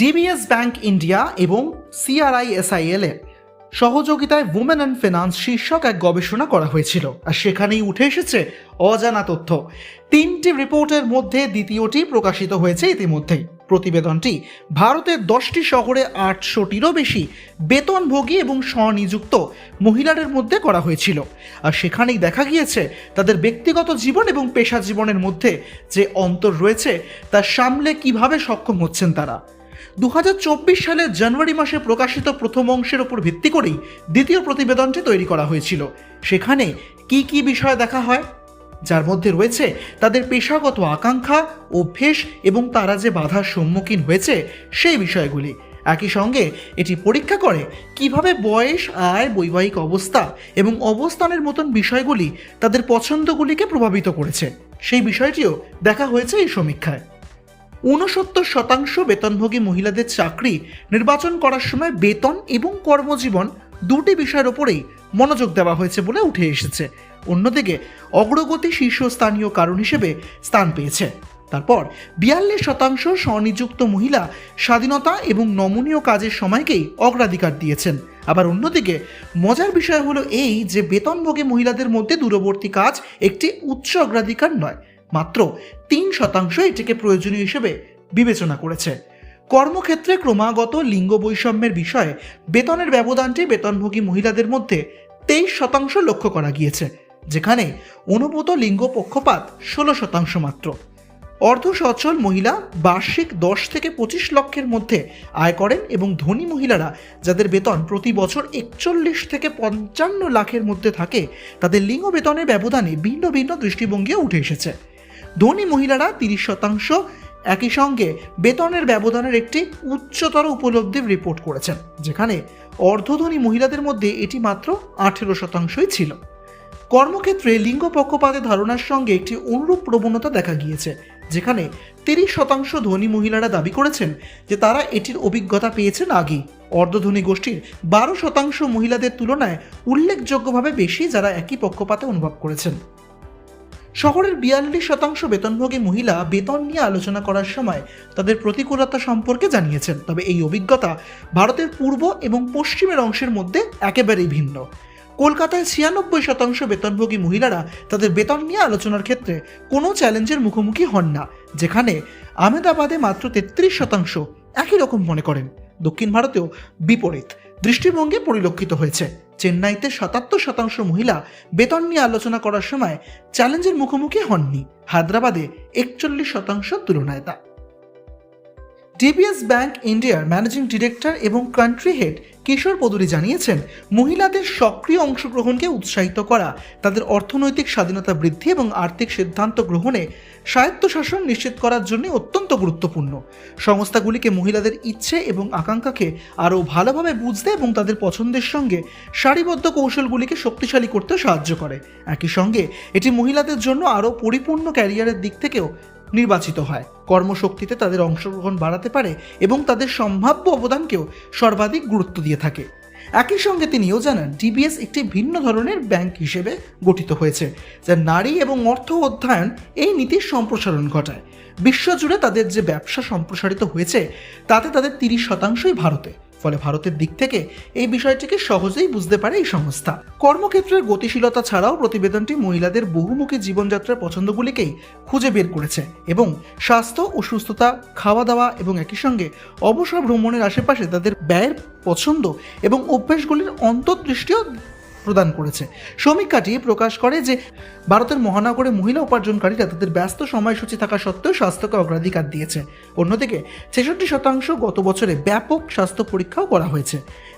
DBS bank India এবং সিআরআইএসআইএল এর সহযোগিতায় উমেন অ্যান্ড ফিনান্স শীর্ষক এক গবেষণা করা হয়েছিল, আর সেখানেই উঠে এসেছে অজানা তথ্য। তিনটি রিপোর্টের মধ্যে দ্বিতীয়টি প্রকাশিত হয়েছে ইতিমধ্যেই। প্রতিবেদনটি ভারতের দশটি শহরে আটশোটিরও বেশি বেতনভোগী এবং স্বনিযুক্ত মহিলাদের মধ্যে করা হয়েছিল, আর সেখানেই দেখা গিয়েছে তাদের ব্যক্তিগত জীবন এবং পেশা জীবনের মধ্যে যে অন্তর রয়েছে তা সামলে কীভাবে সক্ষম হচ্ছেন তারা। দু সালের জানুয়ারি মাসে প্রকাশিত প্রথম অংশের উপর ভিত্তি করেই দ্বিতীয় প্রতিবেদনটি তৈরি করা হয়েছিল। সেখানে কি কি বিষয় দেখা হয়? যার মধ্যে রয়েছে তাদের পেশাগত আকাঙ্ক্ষা অভ্যেস এবং তারা যে বাধার সম্মুখীন হয়েছে সেই বিষয়গুলি। একই সঙ্গে এটি পরীক্ষা করে কীভাবে বয়স, আয়, বৈবাহিক অবস্থা এবং অবস্থানের মতন বিষয়গুলি তাদের পছন্দগুলিকে প্রভাবিত করেছে। সেই বিষয়টিও দেখা হয়েছে এই সমীক্ষায়। ঊনসত্তর শতাংশ বেতনভোগী মহিলাদের চাকরি নির্বাচন করার সময় বেতন এবং কর্মজীবন দুটি বিষয়ের ওপরেই মনোযোগ দেওয়া হয়েছে বলে উঠে এসেছে। অন্যদিকে অগ্রগতি শীর্ষস্থানীয় কারণ হিসেবে স্থান পেয়েছে। তারপর বিয়াল্লিশ শতাংশ স্বনিযুক্ত মহিলা স্বাধীনতা এবং নমনীয় কাজের সময়কেই অগ্রাধিকার দিয়েছেন। আবার অন্যদিকে মজার বিষয় হলো এই যে বেতনভোগী মহিলাদের মধ্যে দূরবর্তী কাজ একটি উচ্চ অগ্রাধিকার নয়। মাত্র তিন শতাংশ এটিকে প্রয়োজনীয় হিসেবে বিবেচনা করেছে। কর্মক্ষেত্রে ক্রমাগত লিঙ্গ বৈষম্যের বিষয়ে বেতনের ব্যবধানটি বেতনভোগী মহিলাদের মধ্যে তেইশ শতাংশ লক্ষ্য করা গিয়েছে, যেখানে অনুভূত লিঙ্গ পক্ষপাত ষোলো শতাংশ মাত্র। অর্ধ সচ্ছল মহিলা বার্ষিক দশ থেকে পঁচিশ লক্ষের মধ্যে আয় করেন এবং ধনী মহিলারা যাদের বেতন প্রতি বছর একচল্লিশ থেকে পঞ্চান্ন লাখের মধ্যে থাকে, তাদের লিঙ্গ বেতনের ব্যবধানে ভিন্ন ভিন্ন দৃষ্টিভঙ্গিও উঠে এসেছে। ধনী মহিলারা তিরিশ শতাংশ একই সঙ্গে বেতনের ব্যবধানের একটি উচ্চতর উপলব্ধির রিপোর্ট করেছেন, যেখানে অর্ধধনী মহিলাদের মধ্যে এটি মাত্র আঠেরো শতাংশই ছিল। কর্মক্ষেত্রে লিঙ্গ পক্ষপাতের ধারণার সঙ্গে একটি অনুরূপ প্রবণতা দেখা গিয়েছে, যেখানে তিরিশ শতাংশ ধনী মহিলারা দাবি করেছেন যে তারা এটির অভিজ্ঞতা পেয়েছেন আগেই। অর্ধধনী গোষ্ঠীর বারো শতাংশ মহিলাদের তুলনায় উল্লেখযোগ্যভাবে বেশি যারা একই পক্ষপাতে অনুভব করেছেন। শহরের বিয়াল্লিশ শতাংশ বেতনভোগী মহিলা বেতন নিয়ে আলোচনা করার সময় তাদের প্রতিকূলতা সম্পর্কে জানিয়েছেন। তবে এই অভিজ্ঞতা ভারতের পূর্ব এবং পশ্চিমের অংশের মধ্যে একেবারেই ভিন্ন। কলকাতায় ছিয়ানব্বই শতাংশ বেতনভোগী মহিলারা তাদের বেতন নিয়ে আলোচনার ক্ষেত্রে কোনো চ্যালেঞ্জের মুখোমুখি হন না, যেখানে আহমেদাবাদে মাত্র তেত্রিশ শতাংশ একই রকম মনে করেন। দক্ষিণ ভারতেও বিপরীত। দৃষ্টিভঙ্গি পরিলক্ষিত হয়েছে। চেন্নাইতে সাতাত্তর শতাংশ মহিলা বেতন নিয়ে আলোচনা করার সময় চ্যালেঞ্জের মুখোমুখি হননি। হায়দ্রাবাদে একচল্লিশ শতাংশ তুলনায় তা। ডিবিএস ব্যাংক ইন্ডিয়ার ম্যানেজিং ডিরেক্টর এবং কান্ট্রি হেড কিশোর পদুরি জানিয়েছেন, মহিলাদের সক্রিয় অংশগ্রহণকে উৎসাহিত করা, তাদের অর্থনৈতিক স্বাধীনতা বৃদ্ধি এবং আর্থিক সিদ্ধান্ত গ্রহণে স্বায়ত্তশাসন নিশ্চিত করার জন্য অত্যন্ত গুরুত্বপূর্ণ। সংস্থাগুলিকে মহিলাদের ইচ্ছে এবং আকাঙ্ক্ষাকে আরও ভালোভাবে বুঝতে এবং তাদের পছন্দের সঙ্গে সারিবদ্ধ কৌশলগুলিকে শক্তিশালী করতে সাহায্য করে। একই সঙ্গে, এটি মহিলাদের জন্য আরও পরিপূর্ণ ক্যারিয়ারের দিক থেকেও নির্বাচিত হয়। কর্মশক্তিতে তাদের অংশগ্রহণ বাড়াতে পারে এবং তাদের সম্ভাব্য অবদানকেও সর্বাধিক গুরুত্ব দিয়ে থাকে। একই সঙ্গে তিনিও জানান ডিবিএস একটি ভিন্ন ধরনের ব্যাংক হিসেবে গঠিত হয়েছে, যা নারী এবং অর্থ অধ্যয়ন এই নীতির সম্প্রসারণ ঘটায়। বিশ্বজুড়ে তাদের যে ব্যবসা সম্প্রসারিত হয়েছে, তাতে তাদের তিরিশ শতাংশই ভারতে। ফলে ভারতের দিক থেকে এই বিষয়টিকে সহজেই বুঝতে পারে এই সংস্থা। কর্মক্ষেত্রের গতিশীলতা ছাড়াও প্রতিবেদনটি মহিলাদের বহুমুখী জীবনযাত্রার পছন্দগুলিকেই খুঁজে বের করেছে এবং স্বাস্থ্য ও সুস্থতা খাওয়া দাওয়া এবং একই সঙ্গে অবসর ভ্রমণের আশেপাশে তাদের ব্যয়ের পছন্দ এবং অভ্যেসগুলির অন্তর্দৃষ্টিও প্রদান করেছে। সমীক্ষাটি প্রকাশ করে যে, ভারতের মহানগরে মহিলা উপার্জনকারীরা তাদের ব্যস্ত সময়সূচি থাকা সত্ত্বেও স্বাস্থ্যকে অগ্রাধিকার দিয়েছে। অন্যদিকে, ছেষট্টি শতাংশ গত বছরে ব্যাপক স্বাস্থ্য পরীক্ষাও করা হয়েছে।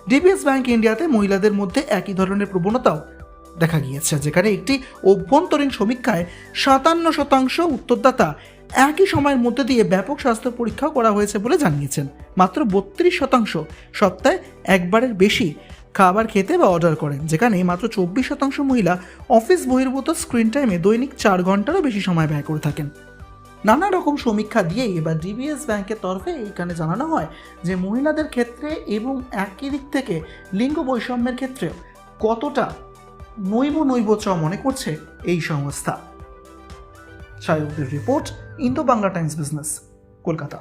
ডিবিএস ব্যাংক ইন্ডিয়াতে মহিলাদের মধ্যে একই ধরনের প্রবণতাও দেখা গিয়েছে, যেখানে একটি অভ্যন্তরীণ সমীক্ষায় সাতান্ন শতাংশ উত্তরদাতা একই সময়ের মধ্যে দিয়ে ব্যাপক স্বাস্থ্য পরীক্ষাও করা হয়েছে বলে জানিয়েছেন। মাত্র বত্রিশ শতাংশ সপ্তাহে একবারের বেশি খাবার খেতে বা অর্ডার করেন, যেখানে মাত্র চব্বিশ শতাংশ মহিলা অফিস বহির্ভূত স্ক্রিন টাইমে দৈনিক চার ঘন্টারও বেশি সময় ব্যয় করে থাকেন। নানা রকম সমীক্ষা দিয়েই এবার ডিবিএস ব্যাংকের তরফে এইখানে জানানো হয় যে, মহিলাদের ক্ষেত্রে এবং একই দিক থেকে লিঙ্গ বৈষম্যের ক্ষেত্রে কতটা নৈব নৈব চ মনে করছে এই সংস্থা। সায়কদের report Indo Bangla Times business, Kolkata.